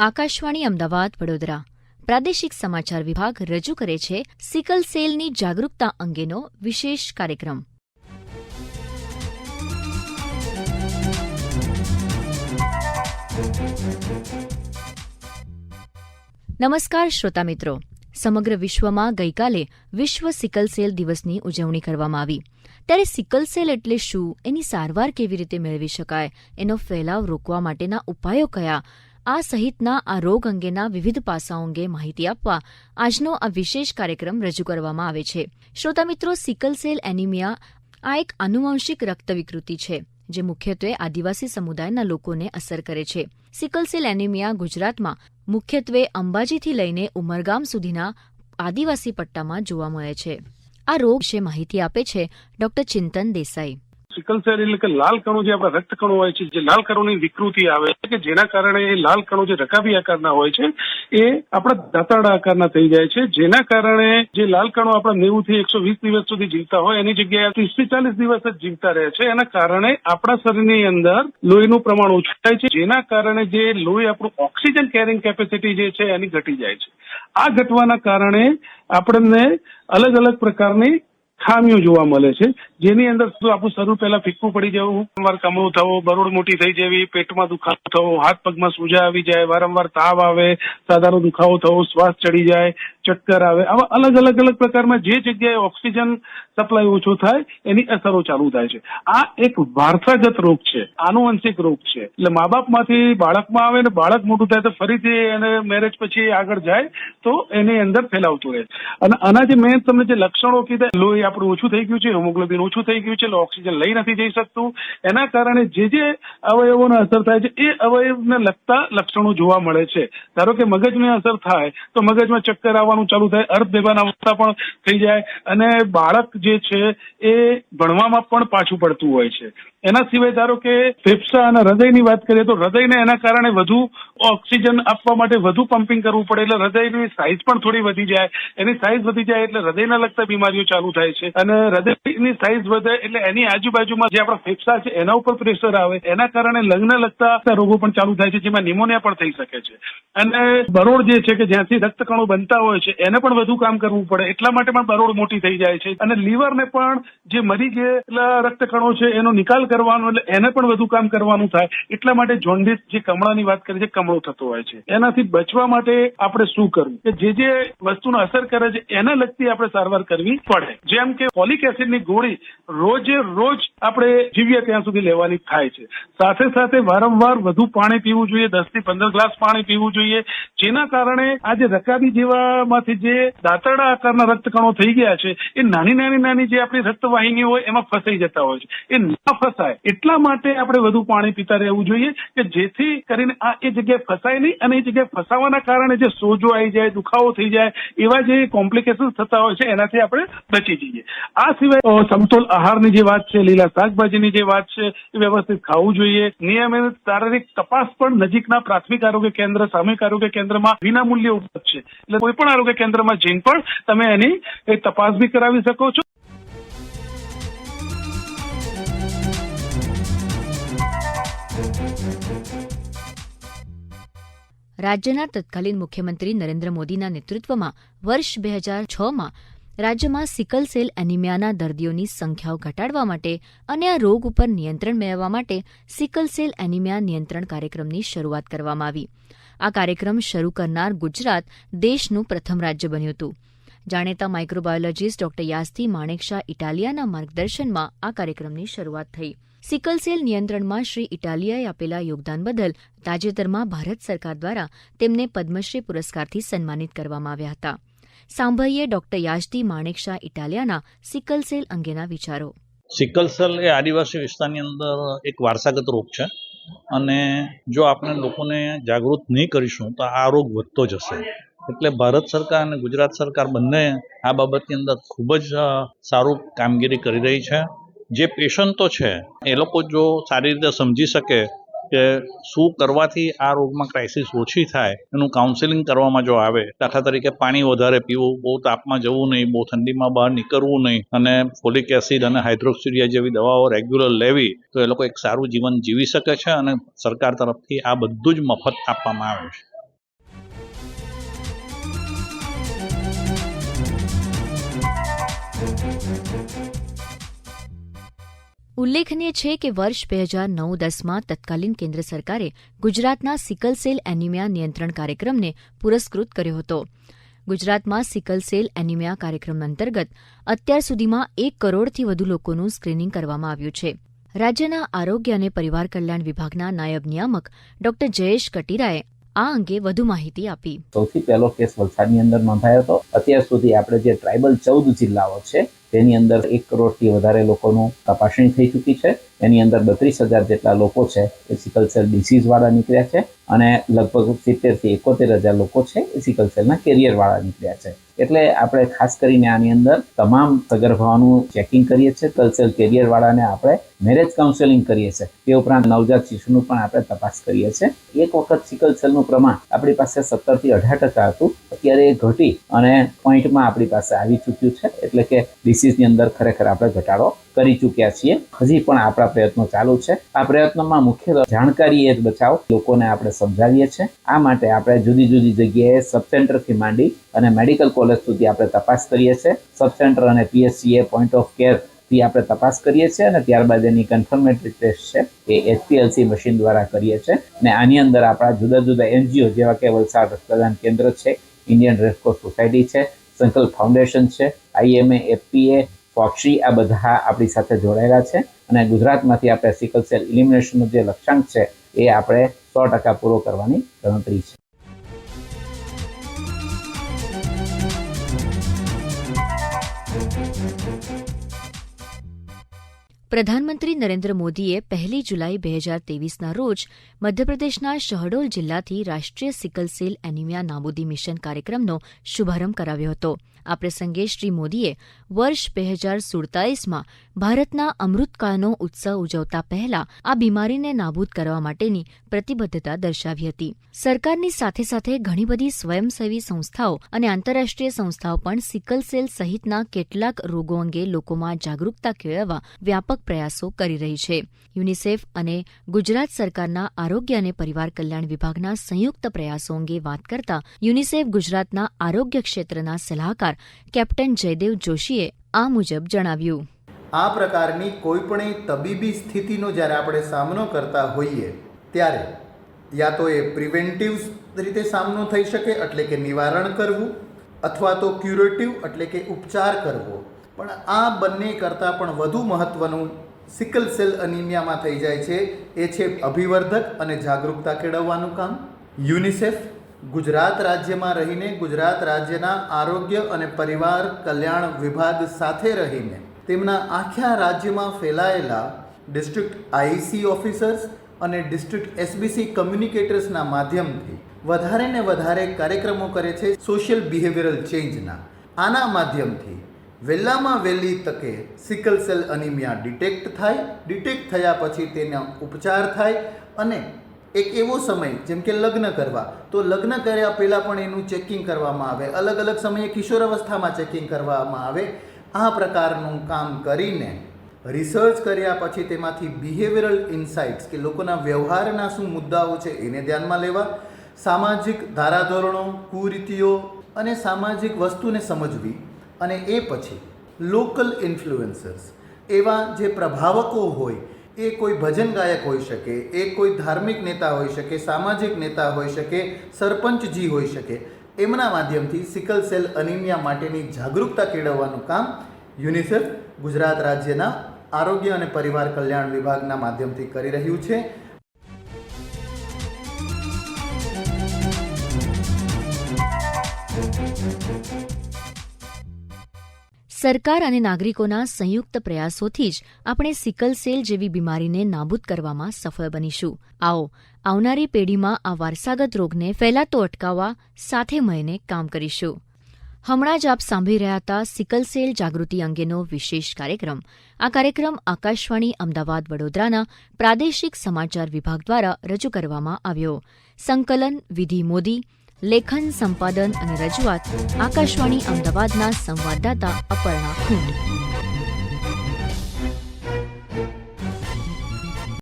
આકાશવાણી અમદાવાદ, વડોદરા. પ્રાદેશિક સમાચાર વિભાગ રજૂ કરે છે, સિકલ સેલની જાગરૂકતા અંગેનો વિશેષ કાર્યક્રમ. નમસ્કાર, શ્રોતા મિત્રો. સમગ્ર વિશ્વમાં ગઈકાલે વિશ્વ સિકલ સેલ દિવસની ઉજવણી કરવામાં આવી. ત્યારે સિકલ સેલ એટલે શું, એની સારવાર કેવી રીતે મેળવી શકાય, એનો ફેલાવ રોકવા માટેના ઉપાયો કયા આ સહિતના આ રોગ અંગેના વિવિધ પાસાઓ અંગે માહિતી આપવા આજનો આ વિશેષ કાર્યક્રમ રજૂ કરવામાં આવે છે. શ્રોતા મિત્રો, સિકલ સેલ એનિમિયા આ એક આનુવંશિક રક્ત વિકૃતિ છે, જે મુખ્યત્વે આદિવાસી સમુદાયના લોકોને અસર કરે છે. સિકલ સેલ એનિમિયા ગુજરાતમાં મુખ્યત્વે અંબાજીથી લઈને ઉમરગામ સુધીના આદિવાસી પટ્ટામાં જોવા મળે છે. આ રોગ વિશે માહિતી આપે છે doctor Chintan Desai. Sickle cell એટલે કે લાલ કણો જે આપણા રક્ત કણો હોય છે, જે લાલ કણોની વિકૃતિ આવે છે, કે જેના કારણે એ લાલ કણો જે રકાબી આકારના હોય છે, એ આપણા દાંતરડા આકારના થઈ જાય છે. જેના કારણે જે લાલ કણો આપણા નેવું થી એકસો વીસ દિવસ સુધી જીવતા હોય, એની જગ્યાએ ત્રીસ ચાલીસ દિવસ જ જીવતા રહે છે. એના કારણે આપણા શરીરની અંદર લોહીનું પ્રમાણ ઓછું થાય છે. જેના કારણે જે લોહી આપણું ઓક્સિજન કેરિંગ કેપેસિટી જે છે, એની ઘટી જાય છે. આ ઘટવાના કારણે આપણને અલગ અલગ પ્રકારની ખામીઓ જોવા મળે છે. જેની અંદર આપણું શરીર પહેલા ફીક્કું પડી જવું વારંવાર કમળું થવો બરોડ મોટી થઈ જવી, પેટમાં દુખાવો થવો, હાથ પગમાં સૂજા આવી જાય, વારંવાર તાવ આવે સાધારણ દુખાવો થવો, શ્વાસ ચડી જાય, ચક્કર આવે, આવા અલગ અલગ અલગ પ્રકારમાં જે જગ્યાએ ઓક્સિજન સપ્લાય ઓછો થાય, એની અસરો ચાલુ થાય છે. આ એક વારસાગત રોગ છે આનુવંશિક રોગ છે. એટલે મા બાપમાંથી બાળકમાં આવે ને બાળક મોટું થાય તો ફરીથી એને મેરેજ પછી આગળ જાય, તો એની અંદર ફેલાવતું રહે અને આના જે મેં તમને જે લક્ષણો કીધા, લોહી આપણું ઓછું થઈ ગયું છે, હિમોગ્લોબિન ઓછું થઈ ગયું છે, એટલે ઓક્સિજન લઈ નથી જઈ શકતું. એના કારણે જે જે અવયવોને અસર થાય છે, એ અવયવને લગતા લક્ષણો જોવા મળે છે. ધારો કે મગજને અસર થાય, તો મગજમાં ચક્કર આવવાનું ચાલુ થાય અર્થ બેભાન અવસ્થા પણ થઈ જાય, અને બાળક જે છે, એ ભણવામાં પણ પાછું પડતું હોય છે. એના સિવાય ધારો કે ફેફસા અને હૃદયની વાત કરીએ તો હૃદયને એના કારણે વધુ ઓક્સિજન આપવા માટે વધુ પમ્પિંગ કરવું પડે એટલે હૃદયની સાઇઝ પણ થોડી વધી જાય. એની સાઇઝ વધી જાય એટલે હૃદયના લગતા બીમારીઓ ચાલુ થાય છે. અને હૃદયની સાઇઝ વધે એટલે એની આજુબાજુમાં જે આપણા ફેફસા છે, એના ઉપર પ્રેશર આવે. એના કારણે લગ્ન લગતા રોગો પણ ચાલુ થાય છે, જેમાં નિમોનિયા પણ થઈ શકે છે. અને બરોડ જે છે કે જ્યાંથી રક્તકણો બનતા હોય છે, એને પણ વધુ કામ કરવું પડે. એટલા માટે પણ બરોડ મોટી થઈ જાય છે. અને લીવરને પણ જે મરી ગયેલા રક્તકણો છે, એનો નિકાલ કરવાનો એટલે એને પણ વધુ કામ કરવાનું થાય. એટલા માટે જોન્ડિસ જે કમળાની વાત કરી છે, કમળો થતો હોય છે. એનાથી બચવા માટે આપણે શું કરવું? કે જે જે વસ્તુને અસર કરે છે, એને લગતી આપણે સારવાર કરવી પડે. જેમ કે ફોલિક એસિડની ગોળી રોજે રોજ આપણે જીવીએ ત્યાં સુધી લેવાની થાય છે. સાથે સાથે વારંવાર વધુ પાણી પીવું જોઈએ દસથી પંદર ગ્લાસ પાણી પીવું જોઈએ, જેના કારણે આ જે રકાબી જેવામાંથી જે દાંતરડા આકારના રક્તકણો થઈ ગયા છે, એ નાની નાની નાની જે આપણી રક્તવાહિની હોય, એમાં ફસાઈ જતા હોય છે. એ ના ફસાય એટલા માટે આપણે વધુ પાણી પીતા રહેવું જોઈએ કે જેથી કરીને આ એ જગ્યાએ ફસાય નહીં અને એ જગ્યાએ ફસાવાના કારણે જે સોજો આવી જાય, દુખાવો થઈ જાય, એવા જે કોમ્પ્લિકેશન થતા હોય છે, એનાથી આપણે બચી જઈએ. આ સિવાય સમતોલ આહારની જે વાત છે, લીલા શાકભાજીની જે વાત છે, એ વ્યવસ્થિત ખાવું જોઈએ. નિયમિત શારીરિક તપાસ પણ નજીકના પ્રાથમિક આરોગ્ય કેન્દ્ર, સામૂહિક આરોગ્ય કેન્દ્રમાં વિનામૂલ્યે ઉપલબ્ધ છે. એટલે કોઈ પણ આરોગ્ય કેન્દ્રમાં જઈને પણ તમે એની તપાસ બી કરાવી શકો છો. રાજ્યના તત્કાલીન મુખ્યમંત્રી નરેન્દ્ર મોદીના નેતૃત્વમાં વર્ષ બે હજાર છમાં રાજ્યમાં સિકલ સેલ એનિમિયાના દર્દીઓની સંખ્યાઓ ઘટાડવા માટે અને આ રોગ ઉપર નિયંત્રણ મેળવવા માટે સિકલ સેલ એનિમિયા નિયંત્રણ કાર્યક્રમની શરૂઆત કરવામાં આવી. આ કાર્યક્રમ શરૂ કરનાર ગુજરાત દેશનું પ્રથમ રાજ્ય બન્યું હતું. જાણીતા માઇક્રોબાયોલોજીસ્ટ ડોક્ટર યાસ્તી માણેકશા ઇટાલિયાના માર્ગદર્શનમાં આ કાર્યક્રમની શરૂઆત થઈ. સિકલ સેલ નિયંત્રણમાં શ્રી ઇટાલિયાએ આપેલા યોગદાન બદલ તાજેતરમાં ભારત સરકાર દ્વારા તેમને પદ્મશ્રી પુરસ્કારથી સન્માનિત કરવામાં આવ્યા હતા. સાંભળીએ ડોક્ટર યાજદી માણેકશા ઇટાલિયાના સિકલ સેલ અંગેના વિચારો. સિકલ સેલ એ આદિવાસી વિસ્તારની અંદર એક વારસાગત રોગ છે અને જો આપણે લોકોને જાગૃત નહીં કરીશું તો આ રોગ વધતો જશે. એટલે ભારત સરકાર અને ગુજરાત સરકાર બંને આ બાબતની અંદર ખૂબ જ સારું કામગીરી કરી રહી છે. જે પેશન્ટો છે, એ લોકો જો સારી રીતે સમજી શકે કે શું કરવાથી આ રોગમાં ક્રાઇસિસ ઓછી થાય, એનું કાઉન્સેલિંગ કરવામાં જો આવે, દાખલા તરીકે પાણી વધારે પીવું, બહુ તાપમાં જવું નહીં, બહુ ઠંડીમાં બહાર નીકળવું નહીં, અને ફોલિક એસિડ અને હાઇડ્રોક્સિડિયા જેવી દવાઓ રેગ્યુલર લેવી, તો એ લોકો એક સારું જીવન જીવી શકે છે અને સરકાર તરફથી આ બધું જ મફત આપવામાં આવે છે Thank you. ઉલ્લેખનીય છે કે વર્ષ બે હજાર નવ દસમાં તત્કાલીન કેન્દ્ર સરકારે ગુજરાતના સિકલ સેલ એનિમિયા નિયંત્રણ કાર્યક્રમને પુરસ્કૃત કર્યો હતો. ગુજરાતમાં સિકલ સેલ એનિમિયા કાર્યક્રમ અંતર્ગત અત્યાર સુધીમાં એક કરોડથી વધુ લોકોનું સ્ક્રીનિંગ કરવામાં આવ્યું છે. રાજ્યના આરોગ્ય અને પરિવાર કલ્યાણ વિભાગના નાયબ નિયામક ડોક્ટર જયેશ કટીરાએ આ અંગે વધુ માહિતી આપી. સૌથી પહેલો કેસ વલસાડની અંદર નોંધાયો હતો. અત્યાર સુધી આપણે જે ટ્રાઇબલ ચૌદ જિલ્લાઓ છે તેની અંદર એક કરોડથી વધારે લોકોનું તપાસણી થઈ ચૂકી છે. એની અંદર બત્રીસ હજાર જેટલા લોકો છે એ સિકલ સેલ ડિસીઝવાળા નીકળ્યા છે અને લગભગ સિત્તેરથી એકોતેર હજાર લોકો છે એ સિકલ સેલના કેરિયરવાળા નીકળ્યા છે. એટલે આપણે ખાસ કરીને આની અંદર તમામ સગર્ભાઓનું ચેકિંગ કરીએ છીએ. કલ્ચર કેરિયરવાળાને આપણે મેરેજ કાઉન્સેલિંગ કરીએ છીએ. તે ઉપરાંત નવજાત શિશુનું પણ આપણે તપાસ કરીએ છીએ. એક વખત સિકલ સેલનું પ્રમાણ આપણી પાસે સત્તરથી અઢાર ટકા હતું. અત્યારે એ ઘટી અને પોઈન્ટમાં આપણી પાસે આવી ચૂક્યું છે. એટલે કે ડિસીઝની અંદર ખરેખર આપણે ઘટાડો કરી ચૂક્યા છીએ. હજી પણ આપણા પ્રયત્નો ચાલુ છે. આ પ્રયત્નોમાં મુખ્ય જાણકારી એ જ બચાવ લોકોને આપણે સમજાવીએ છીએ. આ માટે આપણે જુદી જુદી જગ્યાએ સબ સેન્ટરથી માંડી અને મેડિકલ કોલેજ સુધી આપણે તપાસ કરીએ છીએ. સબ સેન્ટર અને એ પોઈન્ટ ઓફ કેર થી આપણે તપાસ કરીએ છીએ અને ત્યારબાદ એની કન્ફર્મેટરી ટેસ્ટ છે એ એચપીએલસી મશીન દ્વારા કરીએ છીએ. અને આની અંદર આપણા જુદા જુદા એનજીઓ જેવા કે વલસાડ રક્તદાન કેન્દ્ર છે ઇન્ડિયન રેડક્રોસ સોસાયટી છે સંકલ્પ ફાઉન્ડેશન છે આઈએમએ એફપીએ ફોક્સી આ બધા આપણી સાથે જોડાયેલા છે. અને ગુજરાતમાંથી આપણે સિકલ સેલ ઇલિમિનેશનનો જે લક્ષ્યાંક છે એ આપણે સો ટકા પૂરો કરવાની ગણતરી છે. પ્રધાનમંત્રી નરેન્દ્ર મોદીએ પહેલી જુલાઈ બે હજાર તેવીસના રોજ મધ્યપ્રદેશના શહડોલ જિલ્લાથી રાષ્ટ્રીય સિકલ સેલ એનિમિયા નાબૂદી મિશન કાર્યક્રમનો શુભારંભ કરાવ્યો હતો. આ પ્રસંગે શ્રી મોદીએ વર્ષ બે હજાર સુડતાલીસમાં ભારતના અમૃતકાળનો ઉત્સવ ઉજવતા પહેલા આ બીમારીને નાબૂદ કરવા માટેની પ્રતિબદ્ધતા દર્શાવી હતી. સરકારની સાથે સાથે ઘણી બધી સ્વયંસેવી સંસ્થાઓ અને આંતરરાષ્ટ્રીય સંસ્થાઓ પણ સિકલ સેલ સહિતના કેટલાક રોગો અંગે લોકોમાં જાગરૂકતા કેળવવા વ્યાપક પ્રયાસો કરી રહી છે. યુનિસેફ અને ગુજરાત સરકારના આરોગ્ય અને પરિવાર કલ્યાણ વિભાગના સંયુક્ત પ્રયાસો અંગે વાત કરતા યુનિસેફ ગુજરાતના આરોગ્ય ક્ષેત્રના સલાહકાર કેપ્ટન જયદેવ જોશીએ આ મુજબ જણાવ્યું. આ પ્રકારની કોઈપણ તબીબી સ્થિતિનો જ્યારે આપણે સામનો કરતા હોઈએ ત્યારે યા તો એ પ્રિવેન્ટિવ રીતે સામનો થઈ શકે, એટલે કે નિવારણ કરવું, અથવા તો ક્યુરેટિવ, એટલે કે ઉપચાર કરવો. પણ આ બંને કરતાં પણ વધુ મહત્ત્વનું સિકલ સેલ અનિમિયામાં થઈ જાય છે. એ છે અભિવર્ધક અને જાગૃતતા કેળવવાનું કામ. યુનિસેફ ગુજરાત રાજ્યમાં રહીને ગુજરાત રાજ્યના આરોગ્ય અને પરિવાર કલ્યાણ વિભાગ સાથે રહીને તેમના આખા રાજ્યમાં ફેલાયેલા ડિસ્ટ્રિક્ટ આઈસી ઓફિસર્સ અને ડિસ્ટ્રિક્ટ એસબીસી કમ્યુનિકેટર્સના માધ્યમથી વધારે ને વધારે કાર્યક્રમો કરે છે સોશિયલ બિહેવિયરલ ચેન્જના. આના માધ્યમથી વહેલામાં વહેલી તકે સિકલ સેલ અનિમિયા ડિટેક્ટ થાય, ડિટેક્ટ થયા પછી તેનો ઉપચાર થાય અને એક એવો સમય, જેમ કે લગ્ન કરવા. તો લગ્ન કર્યા પહેલાં પણ એનું ચેકિંગ કરવામાં આવે. અલગ અલગ સમયે કિશોરાવસ્થામાં ચેકિંગ કરવામાં આવે. આ પ્રકારનું કામ કરીને રિસર્ચ કર્યા પછી તેમાંથી બિહેવિયરલ ઇન્સાઇટ્સ કે લોકોના વ્યવહારના શું મુદ્દાઓ છે, એને ધ્યાનમાં લેવા, સામાજિક ધારાધોરણો, કુરીતિઓ અને સામાજિક વસ્તુને સમજવી અને એ પછી લોકલ ઇન્ફ્લુએન્સર્સ એવા જે પ્રભાવકો હોય એ કોઈ ભજન ગાયક હોઈ શકે, એ કોઈ ધાર્મિક નેતા હોઈ શકે, સામાજિક નેતા હોઈ શકે, સરપંચજી હોઈ શકે, એમના માધ્યમથી સિકલ સેલ અનિમિયા માટેની જાગૃતતા કેળવવાનું કામ યુનિસેફ ગુજરાત રાજ્યના આરોગ્ય અને પરિવાર કલ્યાણ વિભાગના માધ્યમથી કરી રહ્યું છે. સરકાર અને નાગરિકોના સંયુક્ત પ્રયાસોથી જ આપણે સિકલ સેલ જેવી બીમારીને નાબૂદ કરવામાં સફળ બનીશું. આવો, આવનારી પેઢીમાં આ વારસાગત રોગને ફેલાતો અટકાવવા સાથે મળીને કામ કરીશું. હમણાં જ આપ સાંભળી રહ્યા હતા સિકલ સેલ જાગૃતિ અંગેનો વિશેષ કાર્યક્રમ. આ કાર્યક્રમ આકાશવાણી, અમદાવાદ, વડોદરાના પ્રાદેશિક સમાચાર વિભાગ દ્વારા રજૂ કરવામાં આવ્યો. સંકલન વિધિ મોદી લેખન સંપાદન અને રજૂઆત આકાશવાણી અમદાવાદના સંવાદદાતા અપર્ણા ખુંડ